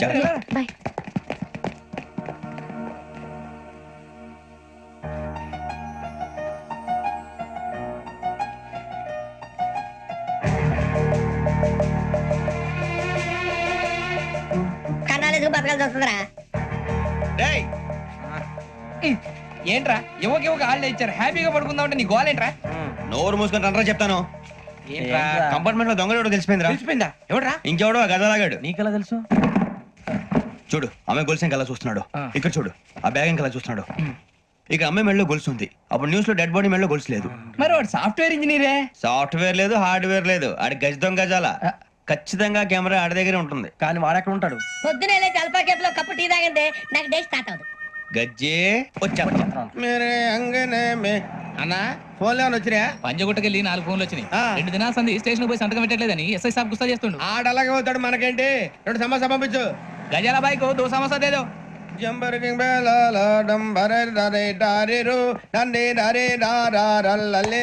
Bye కన్నాలేసుకు బతకాల్సి వస్తుందిరా? డేయ్! ఏంట్రా? యువక యువక హాలిడే ఇచ్చారు. హ్యాపీగా పడుకుందామంటే నీ గోల్ ఏంట్రా? నోరు మూసుకొని రండ్రా చెప్తాను. ఏంట్రా? కంపార్ట్మెంట్లో దొంగడు తెలిసిపోయిందిరా. తెలిసిపోయిందా? ఎవడ్రా? ఇంకెవడో గదలాగాడు నీకెలా తెలుసు? చూడు ఆమె గొలుసు ఇంకలా చూస్తున్నాడు. ఇక్కడ చూడు ఆ బ్యాగ్ ఇంకలా చూస్తున్నాడు. ఇక అమ్మాయి మెడలో గొలుసు ఉంది. అప్పుడు న్యూస్లో డెడ్ బాడీ మెడలో గొలుసు లేదు. మరి వాడు సాఫ్ట్వేర్ ఇంజనీరే సాఫ్ట్వేర్ లేదు హార్డ్వేర్ లేదు. ఆడి గజ దొంగ గజాల. ఖచ్చితంగా కెమెరా ఆడి దగ్గరే ఉంటుంది. కానీ వాడెక్కడ ఉంటాడు? పొద్దునే లేచి అల్పా లో కప్పు టీ తాగిందే నాకు డే స్టార్ట్ అవుతుంది గజ్జే వచ్చా. మేరే అంగనే మే. అన్నా ఫోన్ లేవని వచ్చినా పంజగుట్టకెళ్ళి నాలుగు ఫోన్లు వచ్చినాయి. ఆ. రెండు దినాల సంది స్టేషన్ పోయి సంతకం పెట్టలేదని ఎస్ఐ సాబ్ గుస్తా చేస్తుండు. ఆడలాగే పోతాడు మనకేంటి? రెండు సమస్య పంపించు. గజాల బైక్ దో సమస్య దేదో జంబరకింగ్ బేలాల డంబరే డరే డారిరు డండి డరే డారల్లలే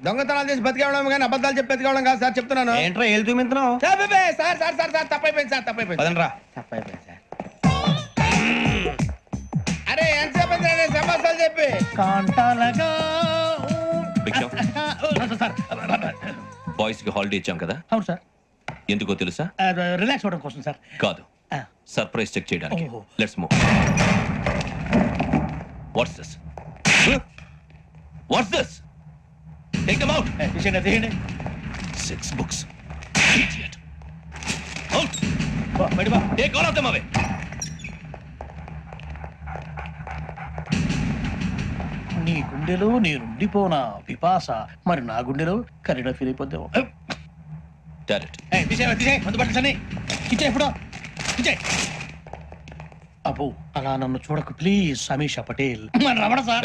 దొంగతనాలు చేసి బతికేవడం కానీ అబద్ధాలు చెప్పి బతికేవడం కాదు సార్ చెప్తున్నాను ఏంట్రా ఏళ్ళు చూపించినావు sir sir sir sir sir తప్పైపోయింది సార్ తప్పైపోయింది పదండ్రా తప్పైపోయింది సార్ అరే ఎంతసేపు అయింది రా, సమాసాలు చెప్పి బాయ్స్కి హాలిడే ఇచ్చాం కదా అవును సార్ ఎందుకో తెలుసా రిలాక్స్ అవ్వడం కోసం సార్ కాదు సర్ప్రైజ్ చెక్ చేయడానికి. Let's move what's this what's this take them out తీసేయండి తీయండి సిక్స్ బుక్స్ అవుట్ బయట బా. Take all of them away నీ గుండెలో నేనుండిపోనా పిపాస? మరి నా గుండెలో కరీడా ఫీల్ ఇచ్చే అబ్బో అలా నన్ను చూడకు. ప్లీజ్ సమీషా పటేల్. రమణ సార్.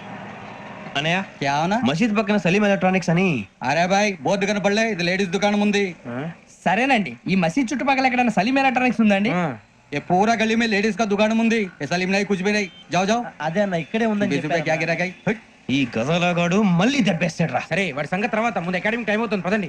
అనయ్య क्या होना మసీద్ పక్కన సలీం ఎలక్ట్రానిక్స్ అని అరే బాయ్ బోర్డు కనపడలే ఇది లేడీస్ దుకాణం ఉంది సరేనండి ఈ మసీద్ చుట్టుపక్కల ఎక్కడైనా సలీం ఎలక్ట్రానిక్స్ ఉందండి ये पूरा गली में लेडीज का दुकान मुंदी ये सलीम नहीं कुछ भी नहीं जाओ जाओ అదే అన్న ఇక్కడే ఉందని बीस रुपए क्या गिरा गई ఈ గజాలగాడు మళ్ళీ దెబ్బేస్తాడు రా సరే వాడి సంగతి తర్వాత ముందు అకాడమిక్ టైం అవుతుంది పదండి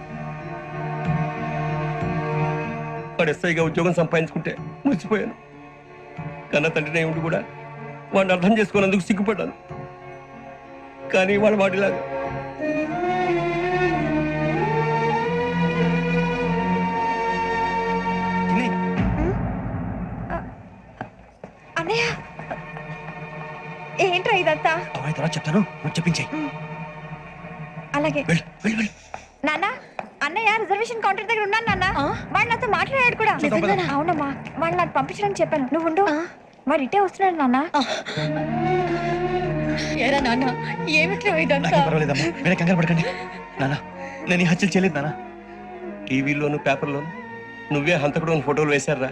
వాడు ఎస్ఐగా ఉద్యోగం సంపాదించుకుంటే మురిసిపోయాను. కన్న తండ్రినే ఉండి కూడా వాడిని అర్థం చేసుకున్నందుకు సిగ్గుపడ్డాను. కానీ వాడు వాడిలాగా ఏంట్రా ఇదంతా? తర్వాత చెప్తాను. చెప్పించేయి. అలాగే. వెళ్ళు వెళ్ళు వెళ్ళు. నాన్న. అన్నయ్య రిజర్వేషన్ కౌంటర్ దగ్గర ఉన్నాను నాన్న? వాడు నాతో మాట్లాడాడు కూడా? అవునమ్మా. వాడు నాకు పంపించడానికి చెప్పాను. నువ్వు ఉండు. వాడు ఇటే వస్తున్నాడు నాన్న. ఏరా నాన్న? ఇదంతా? పర్వాలేదమ్మా. మీరే కంగారు పడకండి. నాన్న నేను ఈ హత్యలు చేయలేదు నాన్న. టీవీలోను పేపర్లోను నువ్వే హంతకుడు అని ఫోటోలు వేశారా?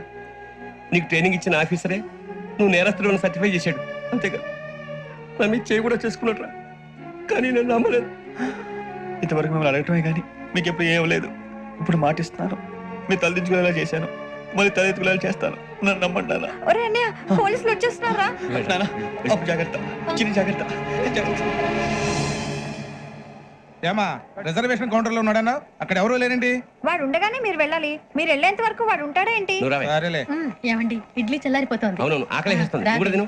నీకు ట్రైనింగ్ ఇచ్చిన ఆఫీసరే నువ్వు నేరస్తులను సర్టిఫై చేశాడు. అంతేగా? నా మీద చేయి కూడా చేసుకున్నట్రా కానీ నేను నమ్మలేదు. ఇంతవరకు మిమ్మల్ని అడగటమే కానీ మీకు ఎప్పుడు ఏం లేదు. ఇప్పుడు మాటిస్తున్నాను మీరు తలదించుకునేలా చేశాను. మళ్ళీ తలెత్తుకునేలా చేస్తాను. నన్ను నమ్మండి నాన్న. ఒరే అన్నయ్య పోలీసులు వచ్చేస్తున్నారా? నాన్న జాగ్రత్త. చిన్న జాగ్రత్త. జాగ్రత్త. ఏమా రిజర్వేషన్ కౌంటర్లో ఉన్నాడన్నా? అక్కడ ఎవరు లేరండి వాడు ఉండగానే మీరు వెళ్ళాలి. మీరు వెళ్ళేంత వరకు వాడు ఉంటాడా ఏంటి? సరేలే ఏమండి? ఇడ్లీ చల్లారిపోతోంది. అవునవును ఆకలి వేస్తుంది కూడా తిను.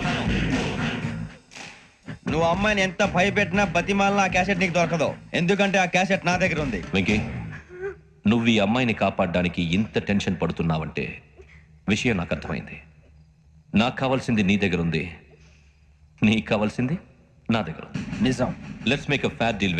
నువ్వు అమ్మాయిని ఎంత భయపెట్టినా బతిమాలినా ఆ క్యాసెట్ నీకు దొరకదు. ఎందుకంటే ఆ క్యాసెట్ నా దగ్గర ఉంది. వెంకీ నువ్వు ఈ అమ్మాయిని కాపాడడానికి ఇంత టెన్షన్ పడుతున్నావంటే విషయం నాకు అర్థమైంది. నాకు కావాల్సింది నీ దగ్గర ఉంది. నీకు కావాల్సింది నా దగ్గర ఉంది. నిజం. Let's make a fair deal